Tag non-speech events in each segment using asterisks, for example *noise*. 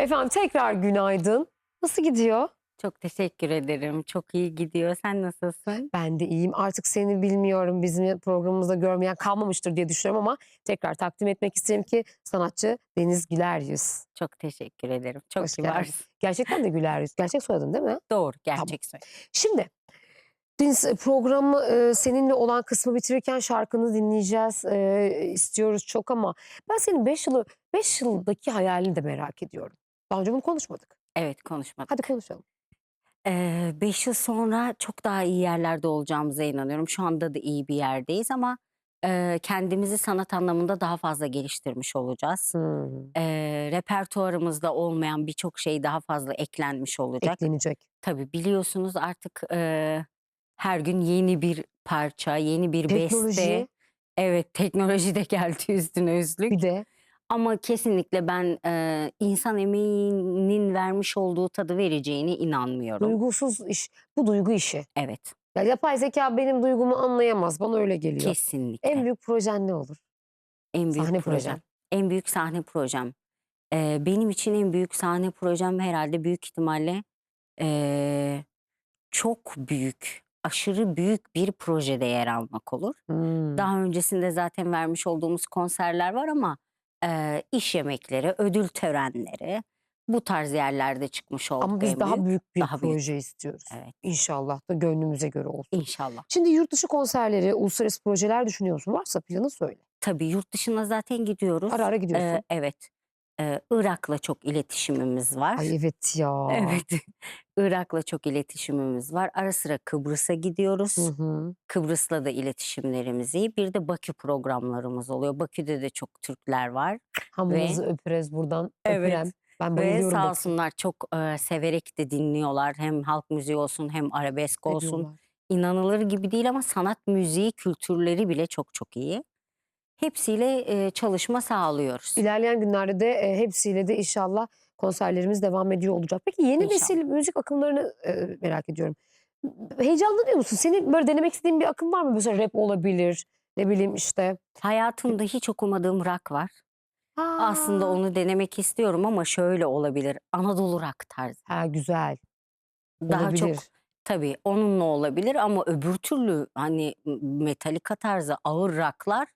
Efendim tekrar günaydın. Nasıl gidiyor? Çok teşekkür ederim. Çok iyi gidiyor. Sen nasılsın? Ben de iyiyim. Artık seni bilmiyorum bizim programımızda görmeyen kalmamıştır diye düşünüyorum ama tekrar takdim etmek isterim ki sanatçı Deniz Güler Yüz. Çok teşekkür ederim. Çok Hoş geldin. kibarsın. Gerçekten de Güler Yüz. Gerçek soyadın değil mi? *laughs* Doğru. Gerçek söyle. Şimdi Deniz e, programı e, seninle olan kısmı bitirirken şarkını dinleyeceğiz e, istiyoruz çok ama ben senin 5 yılı 5 yıldaki hayalini de merak ediyorum. Daha önce bunu konuşmadık. Evet konuşmadık. Hadi konuşalım. Ee, beş yıl sonra çok daha iyi yerlerde olacağımıza inanıyorum. Şu anda da iyi bir yerdeyiz ama e, kendimizi sanat anlamında daha fazla geliştirmiş olacağız. Hmm, E, repertuarımızda olmayan birçok şey daha fazla eklenmiş olacak. eklenecek. Tabii biliyorsunuz artık e, her gün yeni bir parça, yeni bir beste. Teknoloji Evet teknoloji de geldi *laughs* üstüne üstlük. bir de Ama kesinlikle ben e, insan emeğinin vermiş olduğu tadı vereceğine inanmıyorum. duygusuz iş. Bu duygu işi. Evet, Ya yapay zeka benim duygumu anlayamaz. Bana öyle geliyor. kesinlikle. En büyük projen ne olur? En büyük Sahne projem. projen. En büyük sahne projem. E, benim için en büyük sahne projem herhalde büyük ihtimalle e, çok büyük, aşırı büyük bir projede yer almak olur. Hmm. Daha öncesinde zaten vermiş olduğumuz konserler var ama e, iş yemekleri, ödül törenleri bu tarz yerlerde çıkmış olduk Ama biz en daha büyük bir daha büyük. proje istiyoruz. Evet, İnşallah da gönlümüze göre olsun. inşallah. Şimdi yurt dışı konserleri, uluslararası projeler düşünüyorsun. Varsa planı söyle. Tabii yurt dışına zaten gidiyoruz. Ara ara gidiyorsun. Ee, evet. Ee, Irak'la çok iletişimimiz var. Ay evet ya. *laughs* Evet. Irak'la çok iletişimimiz var. Ara sıra Kıbrıs'a gidiyoruz. Hı hı. Kıbrıs'la da iletişimlerimiz iyi. Bir de Bakü programlarımız oluyor. Bakü'de de çok Türkler var. Hamınızı öpürüz buradan. Evet. Öpürem. Ben Ve sağ olsunlar çok e, severek de dinliyorlar. Hem halk müziği olsun hem arabesk olsun. ediyorlar. İnanılır gibi değil ama sanat müziği kültürleri bile çok çok iyi. Hepsiyle e, çalışma sağlıyoruz. İlerleyen günlerde de e, hepsiyle de inşallah konserlerimiz devam ediyor olacak. Peki yeni İnşallah. nesil müzik akımlarını e, merak ediyorum. Heyecanlanıyor musun? Senin böyle denemek istediğin bir akım var mı? Mesela rap olabilir. Ne bileyim işte. Hayatımda hiç okumadığım rock var. Aslında Aa, onu denemek istiyorum ama şöyle olabilir. Anadolu rock tarzı. Ha güzel. Daha Olabilir. çok tabii onunla olabilir ama öbür türlü hani Metallica tarzı ağır rocklar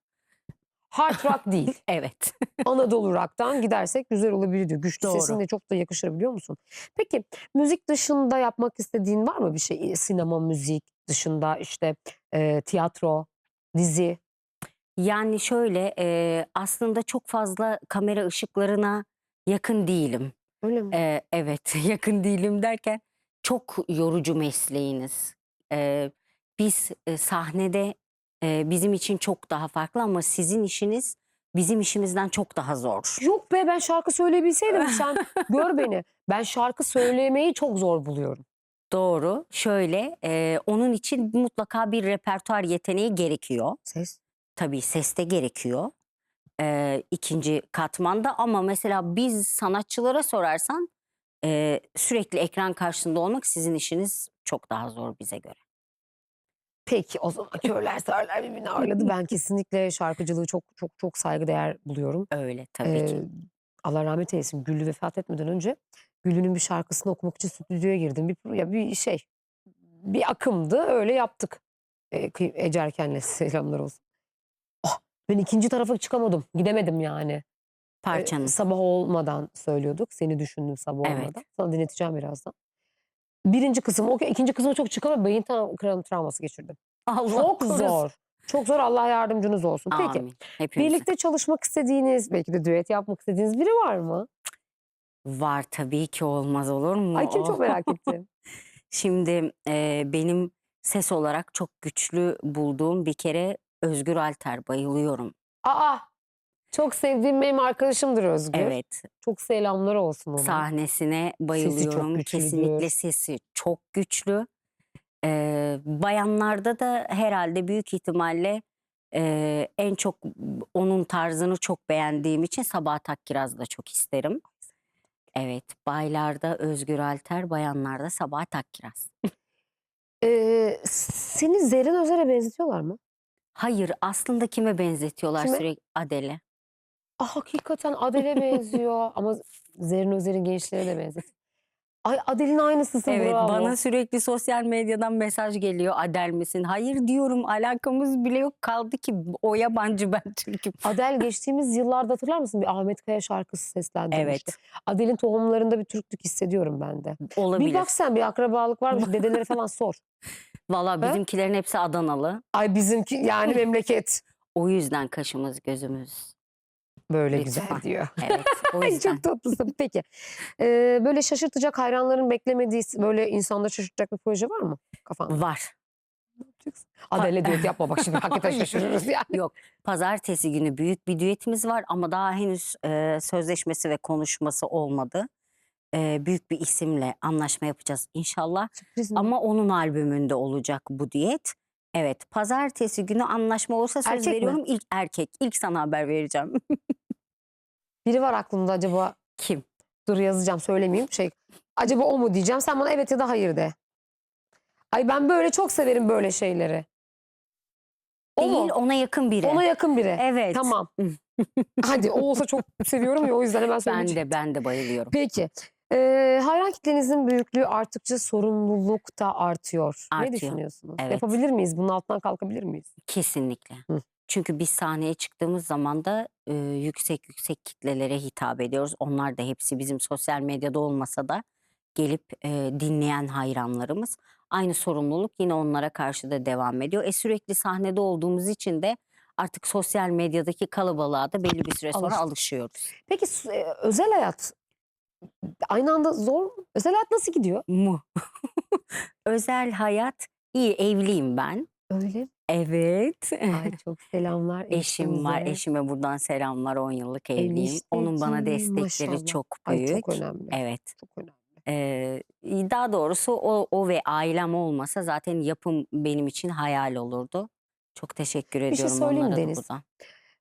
Hard rock değil. *laughs* evet. *laughs* Anadolu rock'tan gidersek güzel olabilir diyor. Güçlü Doğru. sesinle çok da yakışır biliyor musun? Peki müzik dışında yapmak istediğin var mı bir şey? Sinema, müzik dışında işte e, tiyatro, dizi. Yani şöyle e, aslında çok fazla kamera ışıklarına yakın değilim. Öyle mi? E, evet *laughs* yakın değilim derken çok yorucu mesleğiniz. E, biz e, sahnede e, bizim için çok daha farklı ama sizin işiniz bizim işimizden çok daha zor. Yok be ben şarkı söyleyebilseydim sen *laughs* gör beni. Ben şarkı söylemeyi çok zor buluyorum. Doğru. Şöyle e, onun için mutlaka bir repertuar yeteneği gerekiyor. Ses. Tabii ses de gerekiyor. e, ikinci katmanda ama mesela biz sanatçılara sorarsan e, sürekli ekran karşısında olmak sizin işiniz çok daha zor bize göre. Peki o zaman *laughs* körler sağırlar birbirini ağırladı. Ben kesinlikle şarkıcılığı çok çok çok saygıdeğer buluyorum. Öyle tabii ki. Ee, Allah rahmet eylesin. Güllü vefat etmeden önce Güllü'nün bir şarkısını okumak için stüdyoya girdim. Bir, ya bir şey, bir akımdı. Öyle yaptık. Ee, kıy- Ece Erken'le *laughs* selamlar olsun. Ah, ben ikinci tarafa çıkamadım. Gidemedim yani. Ee, Parçanın. sabah olmadan söylüyorduk. Seni düşündüm sabah Evet. olmadan. Sana dinleteceğim birazdan. Birinci kısım okey. ikinci kısma çok çıkamadım. Beyin tra- travması geçirdim. Allah Çok korusun. zor. Çok zor. Allah yardımcınız olsun. Peki. Amin. Hepimize. Birlikte çalışmak istediğiniz, belki de düet yapmak istediğiniz biri var mı? Var tabii ki olmaz olur mu? Ay kim çok merak ettim. *laughs* Şimdi e, benim ses olarak çok güçlü bulduğum bir kere Özgür Alter bayılıyorum. Aa, çok sevdiğim benim arkadaşımdır Özgür. Evet. Çok selamlar olsun ona. Sahnesine bayılıyorum. güçlüdür. Kesinlikle sesi çok güçlü. Ee, bayanlarda da herhalde büyük ihtimalle e, en çok onun tarzını çok beğendiğim için Sabahat Akkiraz da çok isterim. Evet, baylarda Özgür Alter, bayanlarda Sabahat Akkiraz. Ee, seni Zerrin Özer'e benzetiyorlar mı? Hayır, aslında kime benzetiyorlar Kime? sürekli? Adele. Ah, hakikaten Adele'e benziyor *laughs* ama Zerrin Özer'in gençliğine de benziyor. Ay Adele'in aynısısın Evet bravo. bana sürekli sosyal medyadan mesaj geliyor Adel misin? Hayır diyorum alakamız bile yok kaldı ki o yabancı ben Türk'üm. Adele *laughs* geçtiğimiz yıllarda hatırlar mısın bir Ahmet Kaya şarkısı seslendirmişti. Evet Adele'in tohumlarında bir Türklük hissediyorum ben de. olabilir. Bir bak sen bir akrabalık var mı? *laughs* Dedelere falan sor. Valla bizimkilerin hepsi Adanalı. Ay bizimki yani memleket. O yüzden kaşımız gözümüz. Böyle Lütfen. güzel *laughs* diyor. Evet o *laughs* yüzden. çok tatlısın. Peki. Ee, böyle şaşırtacak hayranların beklemediği böyle insanları şaşırtacak bir proje var mı kafanda? Var. Adele diyet yapma bak şimdi *laughs* hakikaten şaşırırız yani. Yok pazartesi günü büyük bir düetimiz var ama daha henüz e, sözleşmesi ve konuşması olmadı. E, büyük bir isimle anlaşma yapacağız inşallah. Sürpriz mi? Ama onun albümünde olacak bu diyet. Evet pazartesi günü anlaşma olursa söz Erkek mi? veriyorum ilk erkek. İlk sana haber vereceğim. *laughs* Biri var aklımda acaba Kim? dur yazacağım söylemeyeyim şey. Acaba o mu diyeceğim sen bana evet ya da hayır de. Ay ben böyle çok severim böyle şeyleri. O Değil mu? ona yakın biri. Ona yakın biri. Evet. Tamam. *laughs* Hadi o olsa çok seviyorum ya o yüzden hemen Ben söyleyeceğim. de ben de bayılıyorum. Peki. Ee, hayran kitlenizin büyüklüğü arttıkça sorumluluk da artıyor. Ne Artıyor. düşünüyorsunuz? Evet. Yapabilir miyiz? Bunun altından kalkabilir miyiz? Kesinlikle. Hı. Çünkü biz sahneye çıktığımız zaman da e, yüksek yüksek kitlelere hitap ediyoruz. Onlar da hepsi bizim sosyal medyada olmasa da gelip e, dinleyen hayranlarımız. Aynı sorumluluk yine onlara karşı da devam ediyor. E sürekli sahnede olduğumuz için de artık sosyal medyadaki kalabalığa da belli bir süre sonra Alıştık. alışıyoruz. Peki e, özel hayat aynı anda zor? Özel hayat nasıl gidiyor? Mu. *laughs* Özel hayat iyi evliyim ben. Öyle? Evet. Ay *laughs* çok selamlar Eşim var. Eşime buradan selamlar. 10 yıllık evliyim. Onun bana destekleri maşallah. çok Ay büyük. çok önemli. Evet. Çok önemli. Ee, daha doğrusu o, o ve ailem olmasa zaten yapım benim için hayal olurdu. Çok teşekkür şey ediyorum söyleyeyim onlara da Deniz. buradan.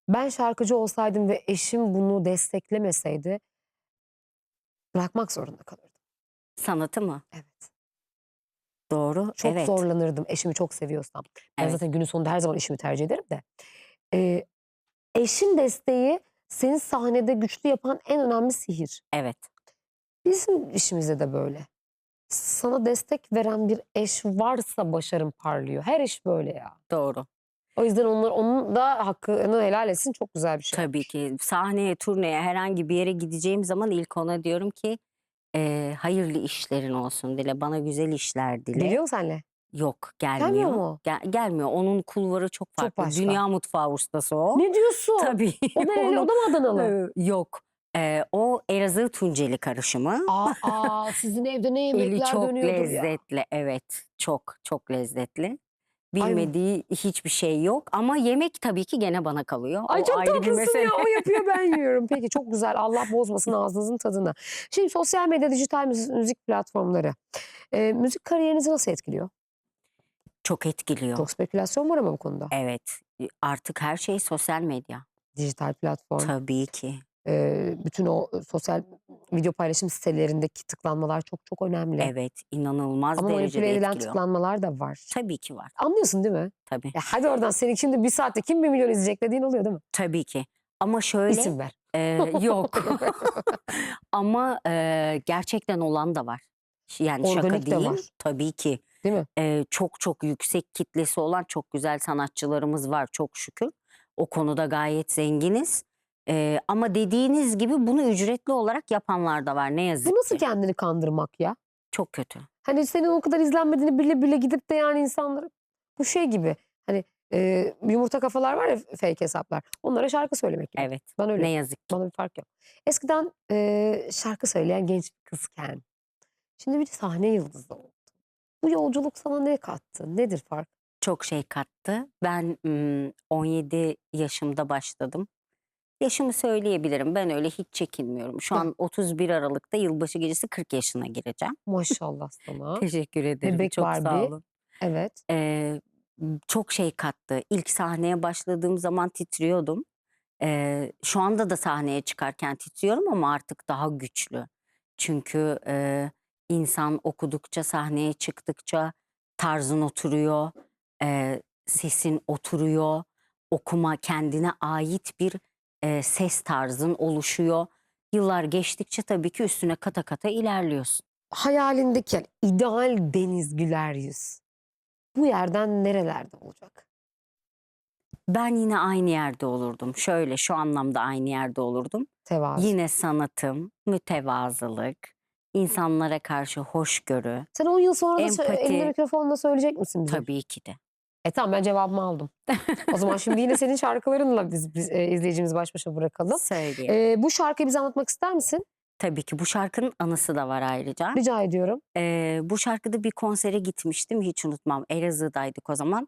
Ben şarkıcı olsaydım ve eşim bunu desteklemeseydi bırakmak zorunda kalırdım. Sanatı mı? Evet. Doğru. Çok evet. zorlanırdım eşimi çok seviyorsam. Ben Evet. zaten günün sonunda her zaman eşimi tercih ederim de. Ee, eşin desteği seni sahnede güçlü yapan en önemli sihir. Evet. Bizim işimizde de böyle. Sana destek veren bir eş varsa başarım parlıyor. Her eş böyle ya. Doğru. O yüzden onlar onun da hakkını helal etsin. Çok güzel bir şey. Tabii ki sahneye, turneye herhangi bir yere gideceğim zaman ilk ona diyorum ki e, hayırlı işlerin olsun dile. Bana güzel işler dile. Geliyor mu senle? Yok gelmiyor. Gelmiyor mu? Gel- gelmiyor. Onun kulvarı çok farklı. başka. Dünya mutfağı ustası o. Ne diyorsun? Tabii. O *laughs* nereli? O da mı Adanalı? Ee, Yok. Ee, o Elazığ Tunceli karışımı. aa, aa, sizin evde ne *laughs* Eli yemekler çok dönüyordur ya. lezzetli. Evet. Çok çok lezzetli. Bilmediği hiçbir şey yok ama yemek tabii ki gene bana kalıyor. Ay o çok ayrı bir tatlısın mesele. ya. O yapıyor ben *laughs* yiyorum. Peki çok güzel. Allah bozmasın ağzınızın tadını. Şimdi sosyal medya, dijital müzik, müzik platformları. Ee, müzik kariyerinizi nasıl etkiliyor? Çok etkiliyor. Çok spekülasyon var ama bu konuda. Evet. Artık her şey sosyal medya. Dijital platform. Tabii ki. Ee, bütün o sosyal video paylaşım sitelerindeki tıklanmalar çok çok önemli. Evet. inanılmaz Ama derecede manipüle edilen etkiliyor. tıklanmalar da var. Tabii ki var. Anlıyorsun değil mi? Tabii. Ya hadi oradan senin şimdi bir saatte kim bir milyon izleyecek dediğin oluyor değil mi? Tabii ki. Ama şöyle İsim ver. e, yok. *laughs* Ama e, gerçekten olan da var. Yani şaka Organik de değil. var. Tabii ki. Değil mi? e, çok çok yüksek kitlesi olan çok güzel sanatçılarımız var çok şükür. O konuda gayet zenginiz. E, ama dediğiniz gibi bunu ücretli olarak yapanlar da var ne yazık Bu nasıl ki. kendini kandırmak ya? Çok kötü. Hani senin o kadar izlenmediğini bile bile gidip de yani insanları bu şey gibi hani e, yumurta kafalar var ya fake hesaplar. Onlara şarkı söylemek gibi. Evet. Ben öyle. Ne yazık ki. Bana bir fark yok. Eskiden e, şarkı söyleyen genç bir kızken şimdi bir sahne yıldızı oldu. Bu yolculuk sana ne kattı? Nedir fark? Çok şey kattı. Ben mm, 17 yaşımda başladım. Yaşımı söyleyebilirim. Ben öyle hiç çekinmiyorum. Şu an 31 Aralık'ta yılbaşı gecesi 40 yaşına gireceğim. Maşallah sana. *laughs* Teşekkür ederim. Bebek Çok sağ Barbie. olun. Evet. Eee, çok şey kattı. İlk sahneye başladığım zaman titriyordum. Eee, şu anda da sahneye çıkarken titriyorum ama artık daha güçlü. Çünkü eee, insan okudukça, sahneye çıktıkça tarzın oturuyor, eee, sesin oturuyor. Okuma kendine ait bir e, ses tarzın oluşuyor. Yıllar geçtikçe tabii ki üstüne kata kata ilerliyorsun. Hayalindeki yani ideal Deniz Güler yüz. Bu yerden nerelerde olacak? Ben yine aynı yerde olurdum. Şöyle şu anlamda aynı yerde olurdum. Tevazu. Yine sanatım, mütevazılık, insanlara karşı hoşgörü Sen 10 yıl sonra da sö- Empati. elinde mikrofonla söyleyecek misin bize? tabii ki de. E tamam ben cevabımı aldım. o zaman şimdi yine senin şarkılarınla biz, biz e, izleyicimizi baş başa bırakalım. Söyleyeyim. E, bu şarkıyı bize anlatmak ister misin? Tabii ki bu şarkının anısı da var ayrıca. Rica ediyorum. Ee, bu şarkıda bir konsere gitmiştim hiç unutmam. Elazığ'daydık o zaman.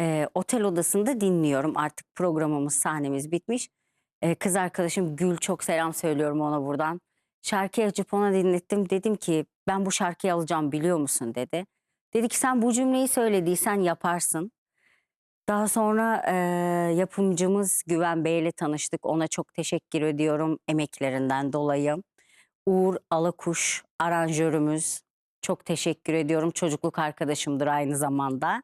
Ee, otel odasında dinliyorum artık programımız sahnemiz bitmiş. Ee, kız arkadaşım Gül çok selam söylüyorum ona buradan. Şarkıyı açıp ona dinlettim. Dedim ki ben bu şarkıyı alacağım biliyor musun dedi. Dedi ki sen bu cümleyi söylediysen yaparsın. Daha sonra e, yapımcımız Güven Bey ile tanıştık. Ona çok teşekkür ediyorum emeklerinden dolayı. Uğur Alakuş aranjörümüz. Çok teşekkür ediyorum. Çocukluk arkadaşımdır aynı zamanda.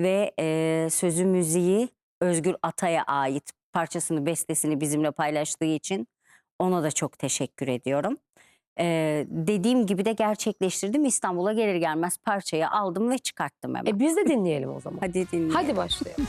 Ve e, sözü müziği Özgür Atay'a ait parçasını, bestesini bizimle paylaştığı için ona da çok teşekkür ediyorum. E, dediğim gibi de gerçekleştirdim. İstanbul'a gelir gelmez parçayı aldım ve çıkarttım hemen. E biz de dinleyelim o zaman. Hadi dinleyelim. Hadi başlayalım.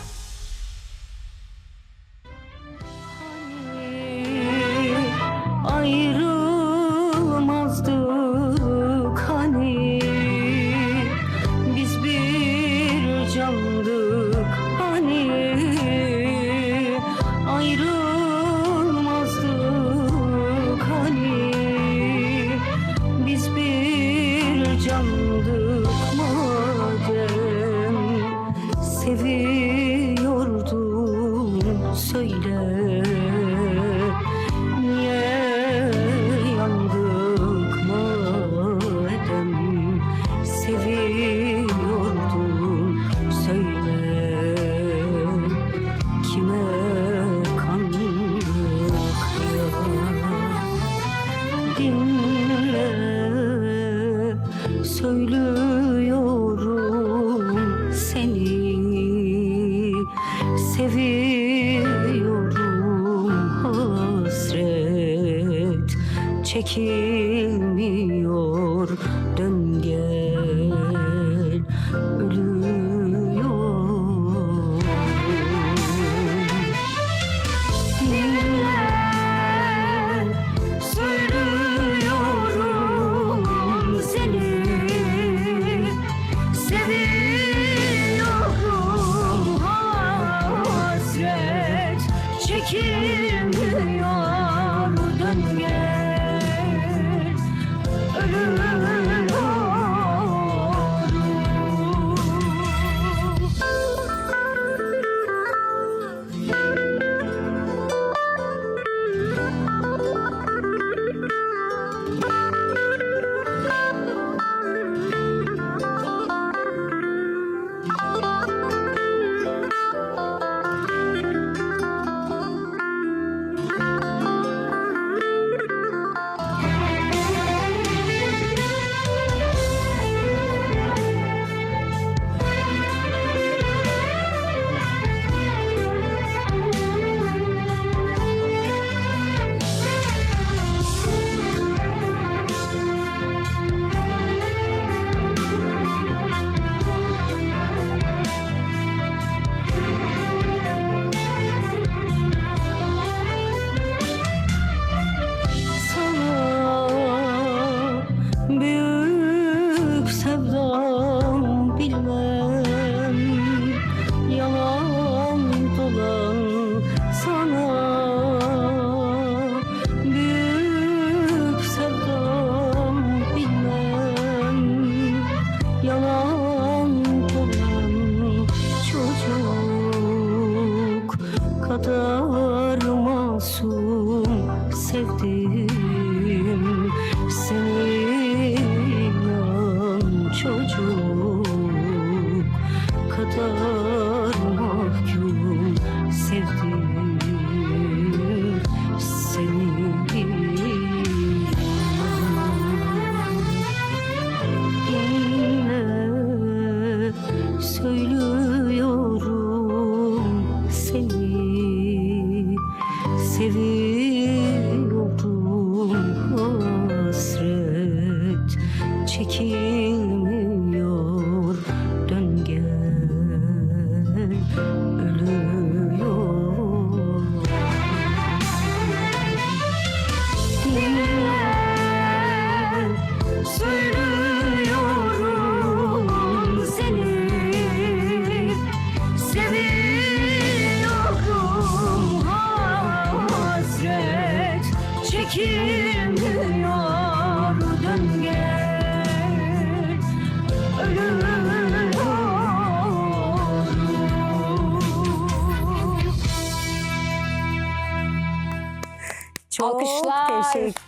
Çekilmiyor. Dön gel ölüyorum. Dinle söylüyorum seni seviyorum. Hasret çekilmiyor. Dön gel Hallelujah. se.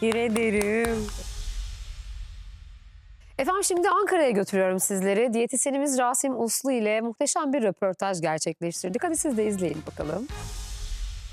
Teşekkür ederim. Efendim şimdi Ankara'ya götürüyorum sizleri. Diyetisyenimiz Rasim Uslu ile muhteşem bir röportaj gerçekleştirdik. Hadi siz de izleyin bakalım.